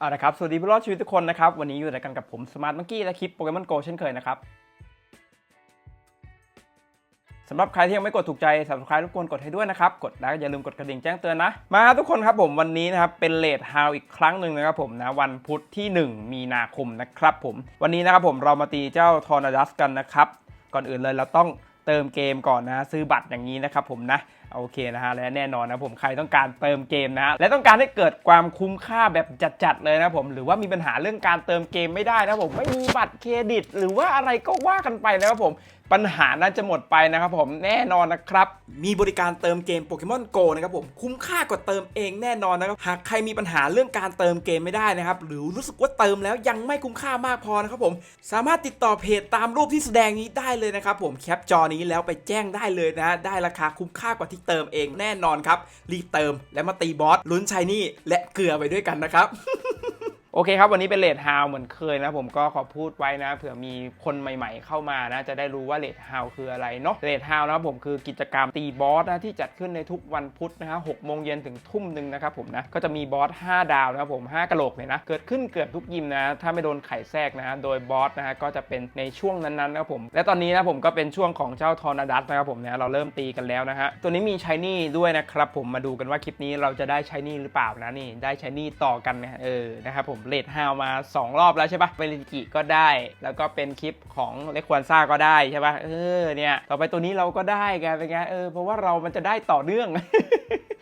เอาละครับ สวัสดีผู้รอดชีวิตทุกคนนะครับ วันนี้อยู่ในกันกับผมสมาร์ทมังกี้และคลิปโปเกมอนโกเช่นเคยนะครับสำหรับใครที่ยังไม่กดถูกใจ subscribe รบกวนกดให้ด้วยนะครับ กดแล้วอย่าลืมกดกระดิ่งแจ้งเตือนนะ มาครับทุกคนครับผมวันนี้นะครับ เป็นเลทฮาวอีกครั้งหนึ่งนะครับผมนะ วันพุธที่ 1 มีนาคมนะครับผม วันนี้นะครับผมเรามาตีเจ้าทอร์นาดัสกันนะครับ ก่อนอื่นเลยเราต้อง เติมเกมก่อนนะซื้อบัตรอย่างนี้นะครับผมนะโอเคนะฮะและแน่นอนนะผมใครต้องการเติมเกมนะฮะและต้องการให้เกิดความคุ้มค่าแบบจัดๆเลยนะผมหรือว่ามีปัญหาเรื่องการเติมเกมไม่ได้นะผมไม่มีบัตรเครดิต หรือว่าอะไรก็ว่ากันไปนะครับผม ปัญหาน่าจะหมดไปนะครับผมแน่นอนนะครับ มีบริการเติมเกมโปเกมอนโกนะครับผมคุ้มค่ากว่าเติมเองแน่นอนนะครับหากใครมีปัญหาเรื่องการเติมเกมไม่ได้นะครับหรือรู้สึกว่าเติมแล้วยังไม่คุ้มค่ามากพอนะครับผมสามารถติดต่อเพจตามรูปที่แสดงนี้ได้เลยนะครับผมแคปจอนี้แล้วไปแจ้งได้เลยนะได้ราคาคุ้มค่ากว่าที่เติมเองแน่นอนครับรีบเติมและมาตีบอสลุ้นชายนี่และเกลือไปด้วยกันนะครับ โอเคครับวันนี้เป็นเลดฮาวเหมือนเคยนะผมก็ขอพูดไว้นะเผื่อมีคนใหม่ๆเข้ามานะจะได้รู้ว่าเลดฮาวคืออะไรเนาะเลดฮาวนะครับผมคือกิจกรรมตีบอสนะที่จัดขึ้นในทุกวันพุธนะฮะหกโมงเย็นถึงทุ่มหนึ่งนะครับผมนะก็จะมีบอส5ดาวนะครับผม5กะโหลกเลยนะเกิดขึ้นเกือบทุกยิมนะถ้าไม่โดนไข่แทรกนะฮะโดยบอสนะฮะก็จะเป็นในช่วงนั้นๆนะครับผมและตอนนี้นะผมก็เป็นช่วงของเจ้าทอร์นาดัสนะครับผมนะเราเริ่มตีกันแล้วนะฮะตัวนี้มีชายนี่ด้วยนะครับผมมาดูกันว่าคลิปนี้เราจะได้ชายนี่หรือเปล่านะนี่ได้ชายนี่ต่อกันนะเออนะครับผมเลดฮาวมา 2 รอบแล้วใช่ปะเวลิจิก็ได้ แล้วก็เป็นคลิปของเลควนซ่าก็ได้ใช่ปะเออเนี่ยต่อไปตัวนี้เราก็ได้ไงเป็นไงเออเพราะว่าเรามันจะได้ต่อเนื่อง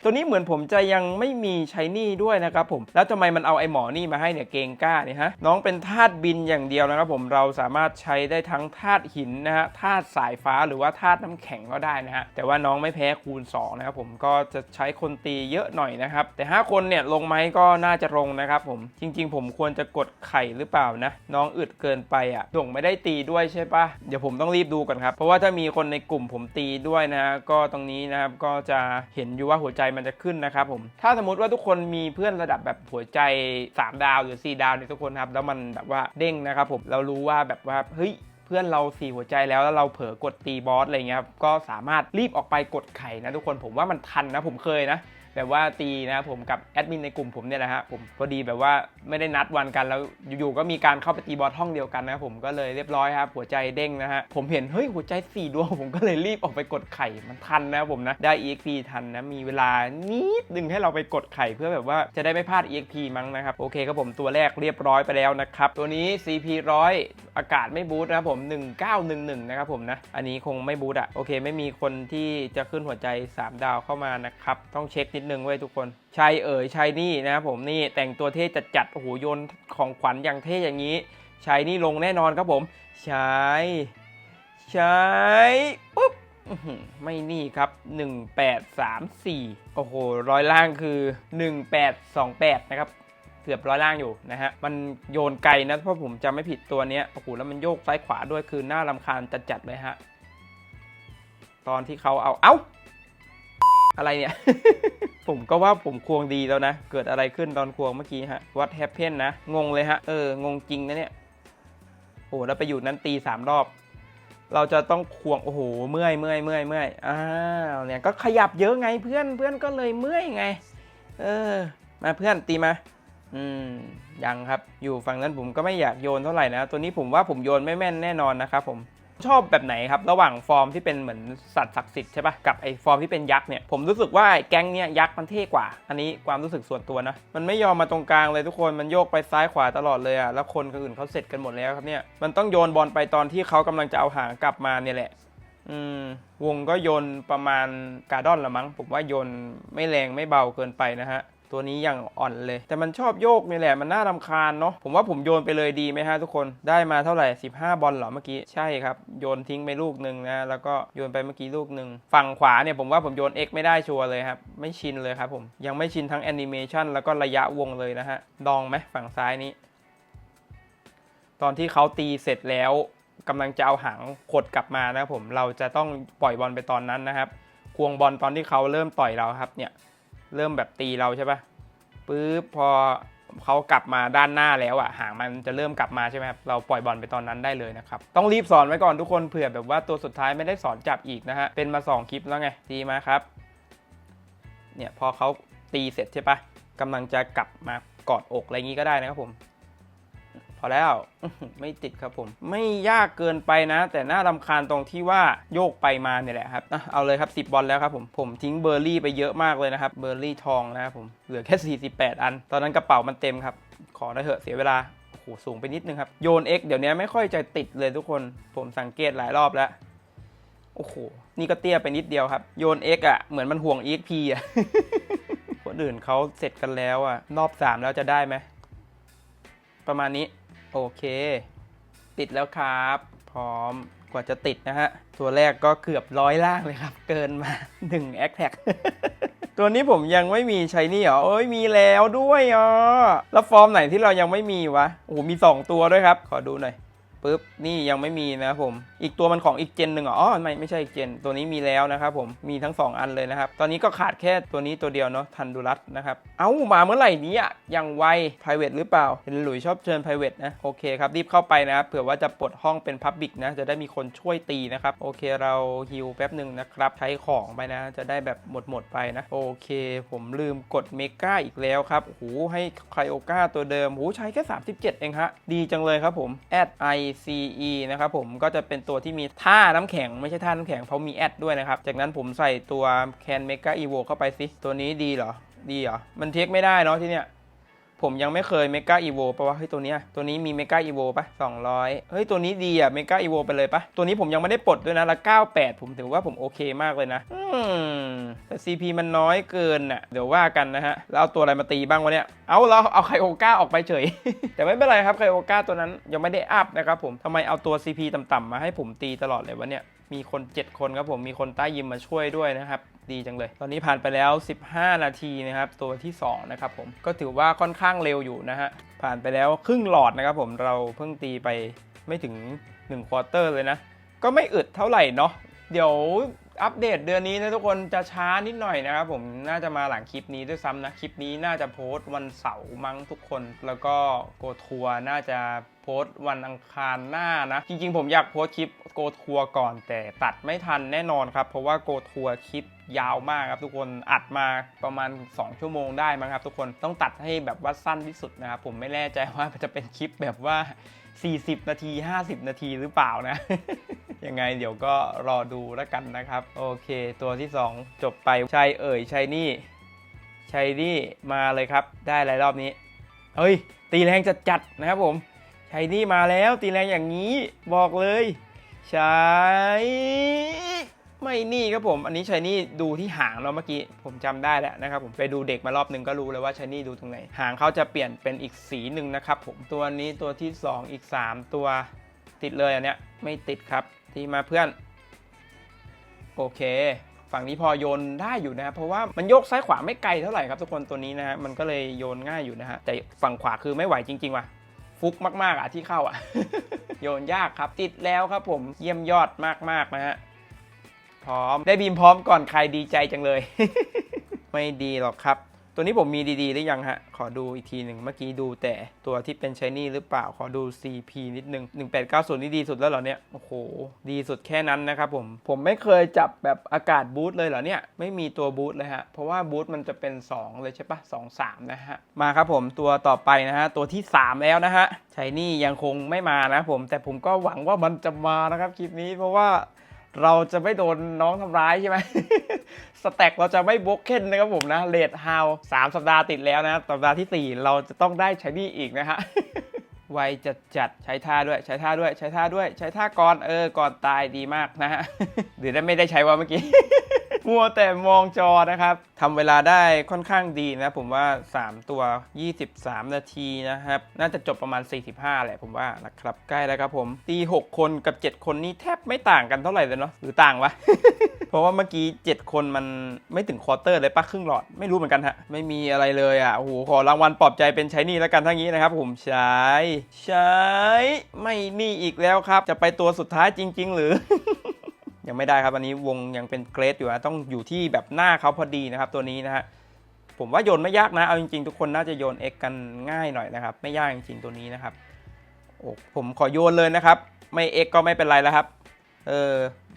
ตัวนี้เหมือนผมจะยังไม่มีใช้นี่ด้วยนะครับผมแล้วทำไมมันเอาไอ้หมอนี่มาให้เนี่ยเกงก้าเนี่ยฮะน้องเป็นธาตุบินอย่างเดียวนะครับผมเราสามารถใช้ได้ทั้งธาตุหินนะฮะธาตุสายฟ้าหรือว่าธาตุน้ำแข็งก็ได้นะฮะแต่ว่าน้องไม่แพ้คูณ2นะครับผมก็จะใช้คนตีเยอะหน่อยนะครับแต่ 5 คนเนี่ยลงไหมก็น่าจะลงนะครับผมจริง ๆ ผมควรจะกดไข่หรือเปล่านะ น้องอึดเกินไปอะส่งไม่ได้ตีด้วยใช่ปะเดี๋ยวผมต้องรีบดูก่อนครับเพราะว่าถ้ามีคนในกลุ่มผมตีด้วยนะฮะก็ตรงนี้นะครับก็จะเห็นอยู่ว่าหัวใจมันจะขึ้นนะครับผมถ้าสมมติว่าทุกคนมีเพื่อนระดับแบบหัวใจ 3 ดาวหรือ 4 ดาวเนี่ยทุกคนครับแล้วมันแบบว่าเด้งนะครับผมเรารู้ว่าแบบว่าเฮ้ยเพื่อนเราสี่หัวใจแล้วแล้วเราเผลอกดตีบอสอะไรเงี้ยครับก็สามารถรีบออกไปกดไข่นะทุกคนผมว่ามันทันนะผมเคยนะ แบบว่าตีนะผมกับแอดมินในกลุ่มผมเนี่ยแหละฮะผมพอดีแบบว่าไม่ได้นัดวันกันแล้วอยู่ๆก็มีการเข้าไปตีบอสห้องเดียวกันนะครับผมก็เลยเรียบร้อยครับหัวใจเด้งนะฮะผมเห็นเฮ้ยหัวใจ4ดวงผมก็เลยรีบออกไปกดไข่มันทันนะผมนะได้ EXP ทันนะมีเวลานิดนึงให้เราไปกดไข่เพื่อแบบว่าจะได้ไม่พลาด EXP มั้งนะครับโอเคครับผมตัวแรกเรียบร้อยไปแล้วนะครับตัวนี้ CP 100อากาศไม่บูทนะครับผม 1911 นะครับผมนะ อันนี้คงไม่บูทอะโอเค ไม่มีคนที่จะขึ้นหัวใจ 3 ดาวเข้ามานะครับต้องเช็คนิดหนึ่งไว้ยทุกคนชายเอ๋ยชายนี่นะครับผมนี่แต่งตัวเท่จัดจัดๆโอ้โหโยนของขวัญอย่างเท่อย่างนี้ชายนี่ลงแน่นอนครับผมชายชายปุ๊บไม่นี่ครับ 1834 โอ้โห ร้อยล่างคือ 1828 นะครับ เกือบร้อยล่างอยู่นะฮะ มันโยนไกลนะ เพราะผมจำไม่ผิดตัวเนี้ย โอ้โห แล้วมันโยกซ้ายขวาด้วย คือหน้าลำคาญจัดๆเลยฮะ ตอนที่เขาเอา เอ้า อะไรเนี่ย ผมก็ว่าผมควงดีแล้วนะ เกิดอะไรขึ้นตอนควงเมื่อกี้ฮะ what happened นะ งงเลยฮะ เออ งงจริงนะเนี่ย โอ้แล้วไปอยู่นั้นตีสามรอบ เราจะต้องควง โอ้โห เมื่อยเมื่อยเมื่อยเมื่อยอ้าวเนี่ย ก็ขยับเยอะไงเพื่อนเพื่อนก็เลยเมื่อยไง เออ มาเพื่อนตีมา อืม ยังครับ อยู่ฝั่งนั้นผมก็ไม่อยากโยนเท่าไหร่นะ ตัวนี้ผมว่าผมโยนไม่แม่นแน่นอนนะครับผม ชอบแบบไหนครับ ระหว่างฟอร์มที่เป็นเหมือนสัตว์ศักดิ์สิทธิ์ใช่ปะกับไอ้ฟอร์มที่เป็นยักษ์เนี่ยผมรู้สึกว่าไอแก๊งเนี้ยยักษ์มันเท่กว่า อันนี้ความรู้สึกส่วนตัวนะมันไม่ยอมมาตรงกลางเลยทุกคนมันโยกไปซ้ายขวาตลอดเลยอะแล้วคนคนอื่นเขาเสร็จกันหมดแล้วครับเนี่ยมันต้องโยนบอลไปตอนที่เขากำลังจะเอาหางกลับมาเนี่ยแหละอืมวงก็โยนประมาณการ์ดอนละมั้งผมว่าโยนไม่แรงไม่เบาเกินไปนะฮะ ตัวนี้อยังอ่อนเลย แต่มันชอบโยกนี่แหละมันน่ารำคาญเนาะผมว่าผมโยนไปเลยดีไหมฮะทุกคนได้มาเท่าไหร่ 15 บอลเหรอเมื่อกี้ใช่ครับ โยนทิ้งไปลูกหนึ่งนะแล้วก็โยนไปเมื่อกี้ลูกหนึ่งฝั่งขวาเนี่ยผมว่าผมโยน X ไม่ได้ชัวร์เลยครับไม่ชินเลยครับผมยังไม่ชินทั้งแอนิเมชันแล้วก็ระยะวงเลยนะฮะลองไหมฝั่งซ้ายนี้ ตอนที่เขาตีเสร็จแล้วกำลังจะเอาหางขดกลับมานะครับผมเราจะต้องปล่อยบอลไปตอนนั้นนะครับควงบอลตอนที่เขาเริ่มต่อยเราครับเนี่ย เริ่มแบบตีเราใช่ปะปึ๊บพอเขากลับมาด้านหน้าแล้วอะหางมันจะเริ่มกลับมาใช่ไหมครับเราปล่อยบอลไปตอนนั้นได้เลยนะครับต้องรีบสอนไว้ก่อนทุกคนเผื่อแบบว่าตัวสุดท้ายไม่ได้สอนจับอีกนะฮะเป็นมาสองคลิปแล้วไงดีมาครับเนี่ยพอเขาตีเสร็จใช่ปะกำลังจะกลับมากอดอกอะไรอย่างนี้ก็ได้นะครับผม พอแล้วไม่ติดครับผม ไม่ยากเกินไปนะ แต่น่ารำคาญตรงที่ว่าโยกไปมาเนี่ยแหละครับเอาเลยครับ 10 บอลแล้วครับผมผมทิ้งเบอร์รี่ไปเยอะมากเลยนะครับเบอร์รี่ทองนะครับผมเหลือแค่ 48 อัน ตอนนั้นกระเป๋ามันเต็มครับ ขอได้เถอะเสียเวลาโหสูงไปนิดนึงครับโยน X เดี๋ยวนี้ไม่ค่อยจะติดเลยทุกคน ผมสังเกตหลายรอบแล้วโอ้โห นี่ก็เตี้ยไปนิดเดียวครับ โยน X อะ เหมือนมันห่วง EXP อะ คนอื่นเขาเสร็จกันแล้วอะ รอบ 3 แล้วจะได้ไหม ประมาณนี้ โอเค ติดแล้วครับ พร้อมกว่าจะติดนะฮะ ตัวแรกก็เกือบร้อยล่างเลยครับ เกินมา1 a c t a g ตัวนี้ผมยังไม่มีใช้นี่เหรอเอ้ยมีแล้วด้วยอ๋อแล้วฟอร์มไหนที่เรายังไม่มีวะโอ้มี 2 ตัวด้วยครับ ขอดูหน่อย ปุ๊บนี่ยังไม่มีนะครับผม อีกตัวมันของอีกเจนหนึ่งเหรออ๋อไม่ไม่ใช่อีกเจน ตัวนี้มีแล้วนะครับผมมีทั้ง 2 อันเลยนะครับ ตอนนี้ก็ขาดแค่ตัวนี้ตัวเดียวเนาะทันดูรัสนะครับเอ้ามาเมื่อไหร่นี้อะยังไว private หรือเปล่าเห็นหลุยชอบเชิญ private นะโอเคครับรีบเข้าไปนะครับเผื่อว่าจะปลดห้องเป็น public นะจะได้มีคนช่วยตีนะครับโอเคเราฮิวแป๊บหนึ่งนะครับใช้ของไปนะจะได้แบบหมดหมดไปนะโอเค ผมลืมกดเมกาอีกแล้วครับโอ้โหให้ไคโอกาตัวเดิมโอ้โหใช้แค่37 เองฮะดีจังเลยครับผม add ice นะครับผมก็จะเป็นตัวที่มีท่าน้ำแข็งไม่ใช่ท่าน้ำแข็งเพราะมีแอดด้วยนะครับ จากนั้นผมใส่ตัวแคนเมกาอีโวเข้าไปสิ ตัวนี้ดีเหรอ ดีเหรอ มันเทคไม่ได้เนาะที่เนี้ย ผมยังไม่เคยเมกาอีโวปะวะเฮ้ยตัวนี้ตัวนี้มีเมกาอีโวปะ200 เฮ้ยตัวนี้ดีอะเมกาอีโวไปเลยปะตัวนี้ผมยังไม่ได้ปลดด้วยนะละ98 ผมถือว่าผมโอเคมากเลยนะอืมแต่ CP มันน้อยเกินน่ะเดี๋ยวว่ากันนะฮะแล้วเอาตัวอะไรมาตีบ้างวะเนี่ยเอาเราเอาไคโอก้าออกไปเฉย แต่ไม่เป็นไรครับไคโอก้าตัวนั้นยังไม่ได้อัพนะครับผมทำไมเอาตัว CP ต่ำๆมาให้ผมตีตลอดเลยวะเนี่ยมีคน 7 คนครับผมมีคนใต้ยิมมาช่วยด้วยนะครับดีจังเลย ตอนนี้ผ่านไปแล้ว 15 นาทีนะครับตัวที่2นะครับผมก็ถือว่าค่อนข้างางเร็วอยู่นะฮะ ผ่านไปแล้วครึ่งหลอดนะครับผมเราเพิ่งตีไปไม่ถึง1ควอเตอร์เลยนะ ก็ไม่อึดเท่าไหร่เนาะเดี๋ยว อัปเดตเดือนนี้นะทุกคนจะช้านิดหน่อยนะครับผมน่าจะมาหลังคลิปนี้ด้วยซ้ำนะ คลิปนี้น่าจะโพสต์วันเสาร์มั้งทุกคน แล้วก็โกทัวร์น่าจะโพสต์วันอังคารหน้านะ จริงๆ ผมอยากโพสต์คลิปโกทัวร์ก่อน แต่ตัดไม่ทันแน่นอนครับ เพราะว่าโกทัวร์คลิปยาวมากครับทุกคนอัดมาประมาณ 2 ชั่วโมงได้มั้งครับ ทุกคนต้องตัดให้แบบว่าสั้นที่สุดนะครับผมไม่แน่ใจว่าจะเป็นคลิปแบบว่า 40 นาที 50 นาทีหรือเปล่านะ ยังไงเดี๋ยวก็รอดูแล้วกันนะครับ โอเค ตัวที่ 2 จบไปใช่เอ่ยใช่นี่ใช่นี่มาเลยครับ ได้อะไรรอบนี้ เฮ้ย ตีแรงจัดจัดนะครับผมใช่นี่มาแล้วตีแรงอย่างนี้บอกเลยใช่ไม่นี่ครับผม อันนี้ชายนี่ดูที่หางเนาเมื่อกี้ ผมจำได้แล้วนะครับผมไปดูเด็กมารอบหนึ่งก็รู้เลยว่าชายนี่ดูตรงไหน หางเขาจะเปลี่ยนเป็นอีกสีหนึ่งนะครับผมตัวนี้ตัวที่ 2 อีก 3 ตัวติดเลยอันเนี้ยไม่ติดครับ ที่มาเพื่อน โอเค ฝั่งนี้พอโยนได้อยู่นะครับเพราะว่ามันโยกซ้ายขวาไม่ไกลเท่าไหร่ครับทุกคนตัวนี้นะฮะมันก็เลยโยนง่ายอยู่นะฮะแต่ฝั่งขวาคือไม่ไหวจริง ๆ ว่ะฟุกมาก ๆอะที่เข้าอะ โยนยากครับ ติดแล้วครับผมเยี่ยมยอดมาก ๆ นะฮะ พร้อมได้บีมพร้อมก่อนใครดีใจจังเลย ไม่ดีหรอกครับ ตัวนี้ผมมีดีๆหรือยังฮะ ขอดูอีกทีหนึ่งเมื่อกี้ดูแต่ตัวที่เป็นช h นี่หรือเปล่า ขอดู CP นิดนึง 1890 นี่ดีสุดแล้วเหรอเนี่ย โอ้โห ดีสุดแค่นั้นนะครับผม ผมไม่เคยจับแบบอากาศบูทเลยเหรอเนี่ย ไม่มีตัวบูทเลยฮะ เพราะว่าบูทมันจะเป็น 2 เลยใช่ปะ2 3 นะฮะ มาครับผมตัวต่อไปนะฮะ ตัวที่ 3 แล้วนะฮะช h นี่ยังคงไม่มานะผม แต่ผมก็หวังว่ามันจะมานะครับคลิปนี้เพราะว่า เราจะไม่โดนน้องทำร้ายใช่ไหม สแต็กเราจะไม่บล็อกเก้นนะครับผมนะเลดฮาวสามสัปดาห์ติดแล้วนะสัปดาห์ที่ 4 เราจะต้องได้ใช้นี่อีกนะฮะไวจัดจัดใช้ท่าด้วยใช้ท่าด้วยใช้ท่าด้วย ใช้ท่าก่อนเออก่อนตายดีมากนะฮะหรือได้ไม่ได้ใช้ว่าเมื่อกี้ มัวแต่มองจอนะครับทำเวลาได้ค่อนข้างดีนะ ผมว่า 3 ตัว 23 นาทีนะครับ น่าจะจบประมาณ 45 แหละผมว่านะครับ ใกล้แล้วครับผม ตี 6 คนกับ 7 คนนี่แทบไม่ต่างกันเท่าไหร่เลยเนาะหรือต่างวะ เพราะว่าเมื่อกี้ 7 คนมันไม่ถึงควอเตอร์เลยปะครึ่งหลอดไม่รู้เหมือนกันฮะ ไม่มีอะไรเลยอะโอ้โหขอรางวัลปลอบใจเป็นใช้นี่แล้วกันทั้งนี้นะครับ ผมใช้ใช้ไม่นี่อีกแล้วครับ จะไปตัวสุดท้ายจริง ๆ หรือ ยังไม่ได้ครับอันนี้วงยังเป็นเกรดอยู่นะต้องอยู่ที่แบบหน้าเขาพอดีนะครับตัวนี้นะฮะผมว่าโยนไม่ยากนะเอาจริงๆ ทุกคนน่าจะโยน X กันง่ายหน่อยนะครับ ไม่ยากจริงๆตัวนี้นะครับโอ้ผมขอโยนเลยนะครับ ไม่ X ก็ไม่เป็นไรแล้วครับเออ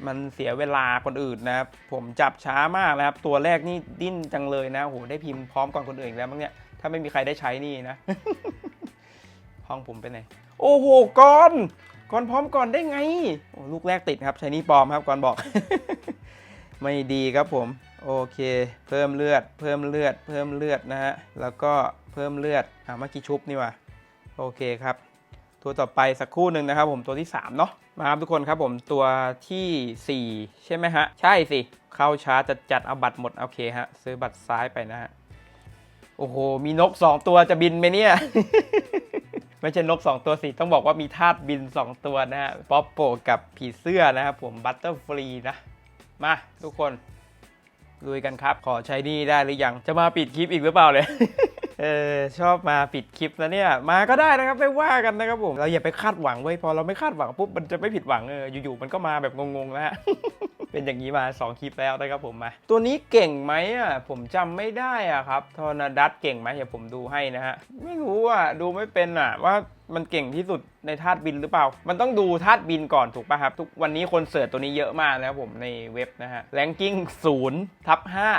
มันเสียเวลาคนอื่นนะครับ ผมจับช้ามากนะครับ ตัวแรกนี่ดิ้นจังเลยนะโหได้พิมพ์พร้อมก่อนคนอื่นแล้วมั้งเนี่ยถ้าไม่มีใครได้ใช้นี่นะห้องผมไปไหนโอ้โหก่อน ก่อนพร้อมก่อนได้ไง ลูกแรกติดครับใช้นี่ปลอมครับก่อนบอก ไม่ดีครับผม โอเค เพิ่มเลือด เพิ่มเลือด เพิ่มเลือดนะฮะ แล้วก็เพิ่มเลือด อ่าเมื่อกี้ชุบนี่ว่ะโอเคครับ ตัวต่อไปสักครู่หนึ่งนะครับผมตัวที่ 3 เนาะมาครับทุกคนครับผมตัวทีสี่4 ใช่ไหมฮะ ใช่สิ เข้าช้าจัดจัดเอาบัตรหมด โอเคฮะ ซื้อบัตรซ้ายไปนะฮะ โอ้โห มีนก 2 ตัวจะบินไหมเนี่ย ไม่ใช่นก 2 ตัวสิ ต้องบอกว่ามีทาสบิน 2 ตัวนะฮะ ป๊อปโปกับผีเสื้อนะครับผม บัตเตอร์ฟรีนะ มาทุกคนลุยกันครับ ขอใช้นี่ได้หรือยัง จะมาปิดคลิปอีกหรือเปล่าเลย เออชอบมาปิดคลิปนะเนี่ย มาก็ได้นะครับไม่ว่ากันนะครับผม เราอย่าไปคาดหวังไว้พอเราไม่คาดหวังปุ๊บมันจะไม่ผิดหวังเอออยู่ๆมันก็มาแบบงงๆนะฮะ เป็นอย่างนี้มา 2 คลิปแล้วนะครับผมมาตัวนี้เก่งไหมอะผมจำไม่ได้อะครับทอร์นาดัตเก่งไหมเดี๋ยวผมดูให้นะฮะไม่รู้อะดูไม่เป็นอะว่ามันเก่งที่สุดในธาตุบินหรือเปล่า มันต้องดูธาตุบินก่อนถูกป่ะครับ ทุกวันนี้คนเสิร์ชตัวนี้เยอะมากนะครับผมในเว็บนะฮะแรงกิ้งศูนย์ทับห้า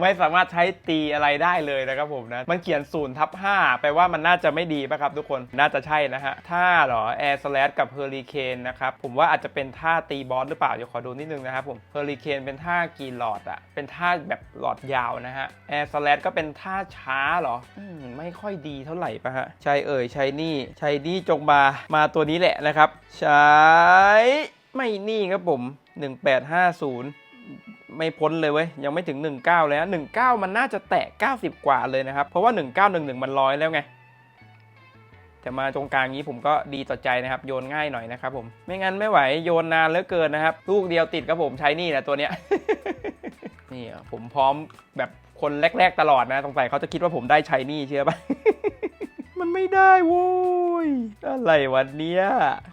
ไม่สามารถใช้ตีอะไรได้เลยนะครับผมนะ มันเขียน0ทับ5แปลว่ามันน่าจะไม่ดีป่ะครับทุกคน น่าจะใช่นะฮะ ท่าหรอ Air Slash กับ Hurricane นะครับ ผมว่าอาจจะเป็นท่าตีบอสหรือเปล่า เดี๋ยวขอดูนิดนึงนะครับผม Hurricane เป็นท่ากี่หลอดอะเป็นท่าแบบหลอดยาวนะฮะ Air Slash ก็เป็นท่าช้าหรออืมไม่ค่อยดีเท่าไหร่ป่ะฮะ ใช่เอ่ย ใช่นี่ใช่นี่จงมา มาตัวนี้แหละนะครับ ใช้ไม่นี่ครับผม 1850 ไม่พ้นเลยเว้ยยังไม่ถึง 19 เลยนะ19 มันน่าจะแตะ 90 กว่าเลยนะครับ เพราะว่า 1911 มันร้อยแล้วไง แต่มาตรงกลางนี้ผมก็ดีต่อใจนะครับ โยนง่ายหน่อยนะครับผมไม่งั้นไม่ไหวโยนนานเหลือเกินนะครับ ลูกเดียวติดครับผมใช้นี่แหละตัวเนี้ยนี่ผมพร้อมแบบคนแรก ๆ ตลอดนะสงสัยเขาจะคิดว่าผมได้ใช้นี่เชื่อปะมันไม่ได้โว้ยอะไรวันเนี้ย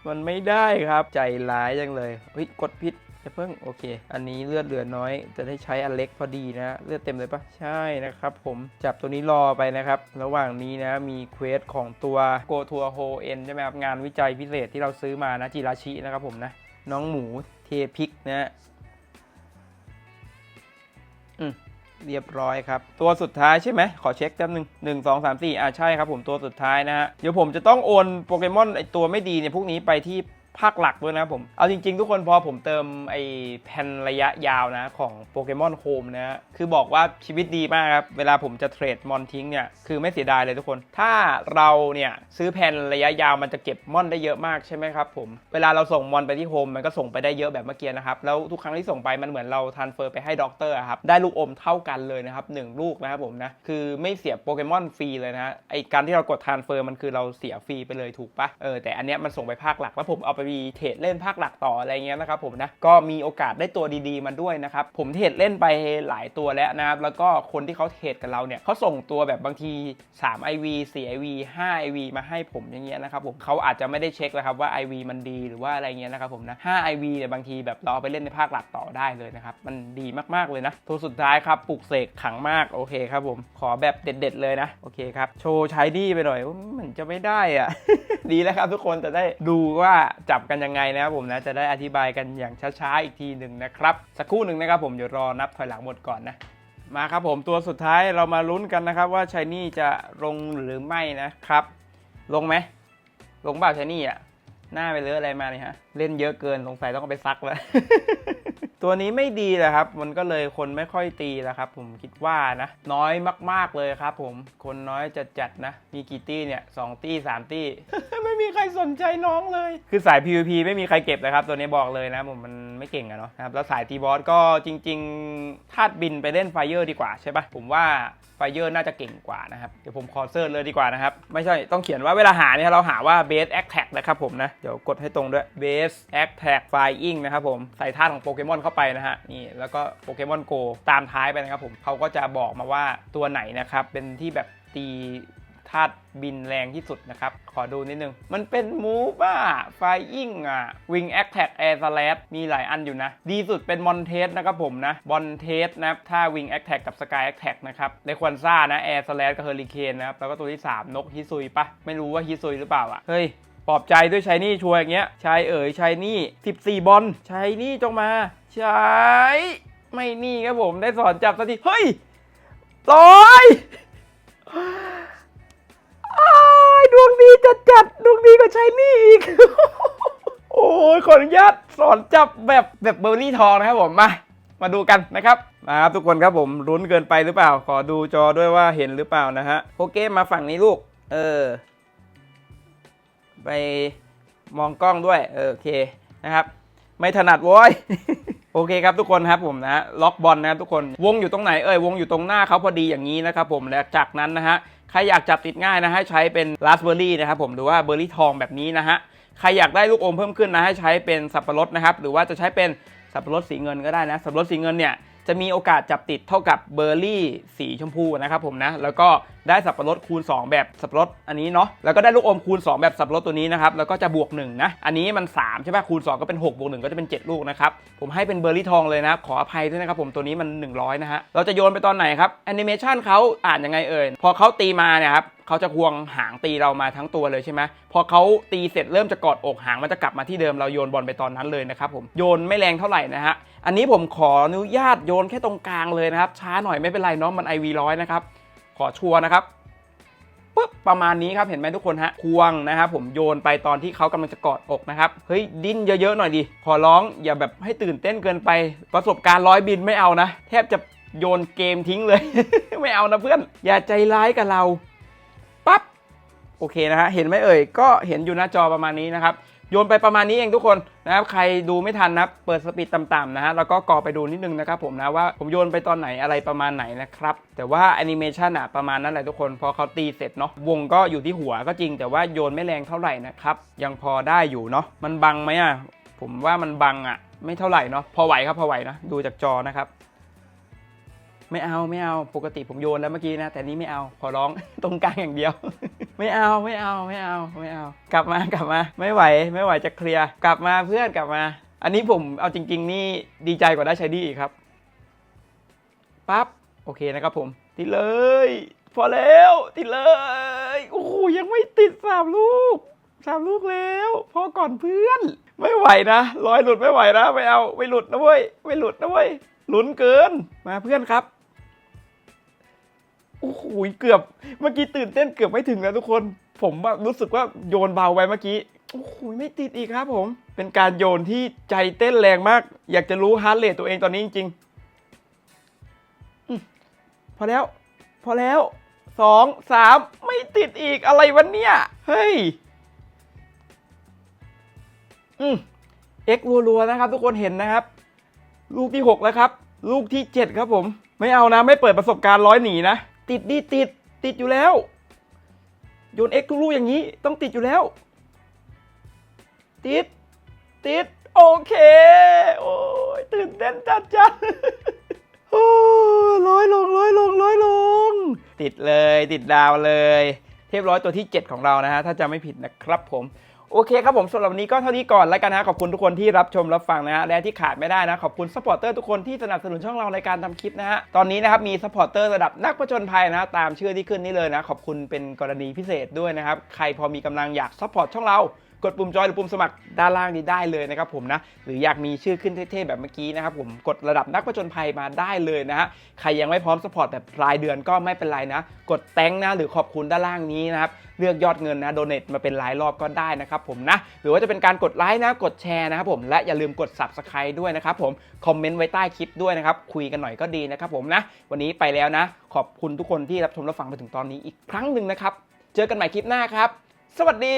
มันไม่ได้ครับใจร้ายจังเลยเฮ้ยกดพิษ จะเพิ่งโอเค อันนี้เลือดเหลือน้อย จะได้ใช้อันเล็กพอดีนะ เลือดเต็มเลยปะใช่นะครับผมจับตัวนี้รอไปนะครับ ระหว่างนี้นะ มีเควสของตัว Go to a Hole N ใช่ไหมครับ งานวิจัยพิเศษที่เราซื้อมานะ จิราชินะครับผมนะ น้องหมูเทพิกนะอืมเรียบร้อยครับ ตัวสุดท้ายใช่ไหมขอเช็คแป๊บนึงหนึ่งสองสามสี่อ่าใช่ครับผมตัวสุดท้ายนะฮะเดี๋ยวผมจะต้องโอนโปเกมอนไอตัวไม่ดีเนี่ยพวกนี้ไปที่ ภาคหลักด้วยนะครับผม เอาจริง ๆ ทุกคนพอผมเติมไอแผ่นระยะยาวนะของโปเกมอนโฮมนะฮะคือบอกว่าชีวิตดีมากครับ เวลาผมจะเทรดมอนทิ้งเนี่ยคือไม่เสียดายเลยทุกคน ถ้าเราเนี่ยซื้อแผ่นระยะยาวมันจะเก็บมอนได้เยอะมากใช่ไหมครับผม เวลาเราส่งมอนไปที่โฮมมันก็ส่งไปได้เยอะแบบเมื่อกี้นะครับ แล้วทุกครั้งที่ส่งไปมันเหมือนเราทานเฟอร์ไปให้ด็อกเตอร์อะครับ ได้ลูกอมเท่ากันเลยนะครับหนึ่งลูกนะครับผมนะ คือไม่เสียโปเกมอนฟรีเลยนะฮะไอการที่เรากดทานเฟอร์มันคือเราเสียฟรีไปเลยถูกปะเออแต่อันเนี้ยมันส่งไปภาคหลักแล้วผมเอาไปมีเทรดเล่นภาคหลักต่ออะไรเงี้ยนะครับผมนะก็มีโอกาสได้ตัวดีๆมาด้วยนะครับผมเทรดเล่นไปหลายตัวแล้วนะครับแล้วก็คนที่เขาเทรดกับเราเนี่ยเขาส่งตัวแบบบางที 3 IV 4 IV 5 IV มาให้ผมอย่างเงี้ยนะครับผมเขาอาจจะไม่ได้เช็คแล้วครับว่า IV มันดีหรือว่าอะไรเงี้ยนะครับผมนะ5 IV เนี่ยบางทีแบบเราเอาไปเล่นในภาคหลักต่อได้เลยนะครับมันดีมากๆเลยนะตัวสุดท้ายครับปลุกเสกขังมากโอเคครับผมขอแบบเด็ด ๆ เลยนะโอเคครับโชว์ใช้ดีไปหน่อยมือนจะไม่ได้อะดีแล้วครับทุกคนจะได้ดูว่าจับกันยังไงนะครับผมนะจะได้อธิบายกันอย่างช้าๆอีกทีหนึ่งนะครับสักครู่หนึ่งนะครับผมเดี๋ยวรอนับถอยหลังหมดก่อนนะมาครับผมตัวสุดท้ายเรามาลุ้นกันนะครับว่าชายนี่จะลงหรือไม่นะครับ ลงไหมลงเปล่าชายนี่อะหน้าไปเลอะอะไรมาเนี่ยฮะ เล่นเยอะเกินสงสัยต้องเอาไปซักแล้ว ตัวนี้ไม่ดีเลยครับ มันก็เลยคนไม่ค่อยตีแล้วครับ ผมคิดว่านะ น้อยมาก ๆเลยครับ ผมคนน้อยจัดจัดๆนะ มีกี่ตี้เนี่ยสองตี้สามตี้ ไม่มีใครสนใจน้องเลย คือสาย PVP ไม่มีใครเก็บเลยครับ ตัวนี้บอกเลยนะผมมันไม่เก่งอะเนาะนะครับแล้วสายตีบอสก็จริงๆธาตุบินไปเล่นไฟเยอร์ดีกว่าใช่ปะผมว่าไฟเยอร์น่าจะเก่งกว่านะครับ เดี๋ยวผมขอเซิร์ชเลยดีกว่านะครับ ไม่ใช่ต้องเขียนว่าเวลาหาเนี่ยเราหาว่า base attack นะครับผมนะเดี๋ยวกดให้ตรงด้วยเบส S attack flying นะครับผมใส่ธาตุของโปเกมอนเข้าไปนะฮะนี่แล้วก็โปเกมอนโกตามท้ายไปนะครับผมเขาก็จะบอกมาว่าตัวไหนนะครับเป็นที่แบบตีธาตุบินแรงที่สุดนะครับ ขอดูนิดนึง มันเป็นมูฟอะไฟอิงอะวิงแอคแท็กแอร์สแลมีหลายอันอยู่นะ ดีสุดเป็นมอนเทสนะครับผมนะบอลเทสนับถ้าวิงแอคแท็กกับสกายแอคแท็กนะครับในควันซ่านะแอร์สแลกับเฮอริเคนนะครับ แล้วก็ตัวที่ 3 นกฮิซุยปะไม่รู้ว่าฮิซุยหรือเปล่าอะเฮ้ย ปลอบใจด้วยชายนี่ชัวร์อย่างเงี้ยชายเอ๋ยชายนี่ 14 บอลชายนี่จงมาชายไม่นี่ครับผมได้สอนจับสักทีเฮ้ยร้อยอดวงดีจัดจัดดวงดีก็ใช้นี่อีกโอ้ยขออนุญาตสอนจับแบบแบบเบอร์รี่ทองนะครับผมมามาดูกันนะครับมาครับทุกคนครับผมรุ้นเกินไปหรือเปล่า ขอดูจอด้วยว่าเห็นหรือเปล่านะฮะโอเคมาฝั่งนี้ลูก เออ ไปมองกล้องด้วยโอเคนะครับ ไม่ถนัดโว้ยโอเคครับทุกคนครับผมนะฮะล็อกบอลนะครับทุกคนวงอยู่ตรงไหนเอ่ยวงอยู่ตรงหน้าเขาพอดีอย่างนี้นะครับผมและจากนั้นนะฮะใครอยากจับติดง่ายนะให้ใช้เป็นราสเบอร์รี่นะครับผมหรือว่าเบอร์รี่ทองแบบนี้นะฮะใครอยากได้ลูกอมเพิ่มขึ้นนะให้ใช้เป็นสับปะรดนะครับหรือว่าจะใช้เป็นสับปะรดสีเงินก็ได้นะสับปะรดสีเงินเนี่ย จะมีโอกาสจับติดเท่ากับเบอร์รี่สีชมพูนะครับผมนะ แล้วก็ได้สับปะรดคูณ 2 แบบสับปะรดอันนี้เนาะ แล้วก็ได้ลูกอมคูณ 2 แบบสับปะรดตัวนี้นะครับ แล้วก็จะบวก1นะ อันนี้มัน 3 ใช่ป่ะคูณ 2 ก็เป็น 6 บวก 1 ก็จะเป็น 7 ลูกนะครับ ผมให้เป็นเบอร์รี่ทองเลยนะ ขออภัยด้วยนะครับผม ตัวนี้มัน 100 นะฮะ เราจะโยนไปตอนไหนครับ แอนิเมชันเขาอ่านยังไงเอ่ย พอเขาตีมาเนี่ยครับเขาจะควงหางตีเรามาทั้งตัวเลยใช่ไหมพอเขาตีเสร็จเริ่มจะกอดอกหางมันจะกลับมาที่เดิมเราโยนบอลไปตอนนั้นเลยนะครับผม โยนไม่แรงเท่าไหร่นะฮะ อันนี้ผมขออนุญาตโยนแค่ตรงกลางเลยนะครับ ช้าหน่อยไม่เป็นไรเนาะมัน IV ร้อยนะครับ ขอชัวร์นะครับปึ๊บประมาณนี้ครับเห็นไหมทุกคนฮะควงนะครับผมโยนไปตอนที่เขากำลังจะกอดอกนะครับเฮ้ยดิ้นเยอะๆหน่อยดิขอร้องอย่าแบบให้ตื่นเต้นเกินไป ประสบการณ์ร้อยบินไม่เอานะ แทบจะโยนเกมทิ้งเลย ไม่เอานะเพื่อน อย่าใจร้ายกับเราปั๊บโอเคนะฮะเห็นไหมเอ่ยก็เห็นอยู่หน้าจอประมาณนี้นะครับ โยนไปประมาณนี้เองทุกคนนะครับใครดูไม่ทันนะเปิดสปีดต่ำๆนะฮะแล้วก็กอไปดูนิดนึงนะครับผมนะว่าผมโยนไปตอนไหนอะไรประมาณไหนนะครับแต่ว่าแอนิเมชันอะประมาณนั้นแหละทุกคนพอเขาตีเสร็จเนาะวงก็อยู่ที่หัวก็จริง แต่ว่าโยนไม่แรงเท่าไหร่นะครับยังพอได้อยู่เนาะมันบังไหมอะผมว่ามันบังอะไม่เท่าไหร่เนาะพอไหวครับพอไหวนะดูจากจอนะครับไม่เอาไม่เอาปกติผมโยนแล้วเมื่อกี้นะ แต่นี้ไม่เอาขอร้องตรงกลางอย่างเดียว ไม่เอาไม่เอาไม่เอาไม่เอา กลับมากลับมา ไม่ไหวไม่ไหวจะเคลียร์กลับมาเพื่อนกลับมา อันนี้ผมเอาจริง ๆ นี่ดีใจกว่าได้ใช้ดีอีกครับปั๊บโอเคนะครับผมติดเลย พอแล้วติดเลยโอ้โหยังไม่ติดสามลูกสามลูกแล้วพอก่อนเพื่อน ไม่ไหวนะร้อยหลุดไม่ไหวนะไม่เอาไม่หลุดนะเว้ยไม่หลุดนะเว้ยหลุนเกินมาเพื่อนครับ โอ้โหเกือบเมื่อกี้ตื่นเต้นเกือบไม่ถึงแล้วทุกคน ผมแบบรู้สึกว่าโยนเบาไปเมื่อกี้โอ้โหไม่ติดอีกครับผม เป็นการโยนที่ใจเต้นแรงมาก อยากจะรู้ฮาร์ดเรทตัวเองตอนนี้จริงๆพอแล้ว พอแล้วสองสามไม่ติดอีกอะไรวะเนี่ย เฮ้ย อืมเอ็กรัวๆนะครับ ทุกคนเห็นนะครับ ลูกที่หกแล้วครับ ลูกที่เจ็ดครับผม ไม่เอานะ ไม่เปิดประสบการณ์ร้อยหนีนะ ติดดิติดติดอยู่แล้ว โยนเอ็กทุกลูกอย่างนี้ต้องติดอยู่แล้ว ติด ติด โอเค โอ้ยตื่นเต้นจัดจัดโอ้ร้อยลงร้อยลงร้อยลง ติดเลยติดดาวเลย เทียบร้อยตัวที่ 7 ของเรานะฮะ ถ้าจะไม่ผิดนะครับผม โอเคครับผมสำหรับวันนี้ก็เท่านี้ก่อนแล้วกันนะขอบคุณทุกคนที่รับชมรับฟังนะฮะและที่ขาดไม่ได้นะขอบคุณสปอร์เตอร์ทุกคนที่สนับสนุนช่องเราในการทำคลิปนะฮะตอนนี้นะครับมีสปอร์เตอร์ระดับนักผจญภัยนะตามชื่อที่ขึ้นนี่เลยนะขอบคุณเป็นกรณีพิเศษด้วยนะครับใครพอมีกำลังอยากซัพพอร์ตช่องเรา กดปุ่มจอยหรือปุ่มสมัครด้านล่างนี้ได้เลยนะครับผมนะ หรืออยากมีชื่อขึ้นเท่ๆแบบเมื่อกี้นะครับผมกดระดับนักผจญภัยมาได้เลยนะฮะใครยังไม่พร้อมสปอร์ตแบบรายเดือนก็ไม่เป็นไรนะ กดแตงนะหรือขอบคุณด้านล่างนี้นะครับเลือกยอดเงินนะโดเน a มาเป็นรายรอบก็ได้นะครับผมนะ หรือว่าจะเป็นการกดไลค์นะกดแชร์นะครับผมและอย่าลืมกด subscribe ด้วยนะครับผมคอมเมนต์ไว้ใต้คลิปด้วยนะครับคุยกันหน่อยก็ดีนะครับผมนะ วันนี้ไปแล้วนะ ขอบคุณทุกคนที่รับชมรับฟังมาถึงตอนนี้อีกครั้งหนึ่งนะครับ เจอกันใหม่คลิปหน้าครับ สวัสดี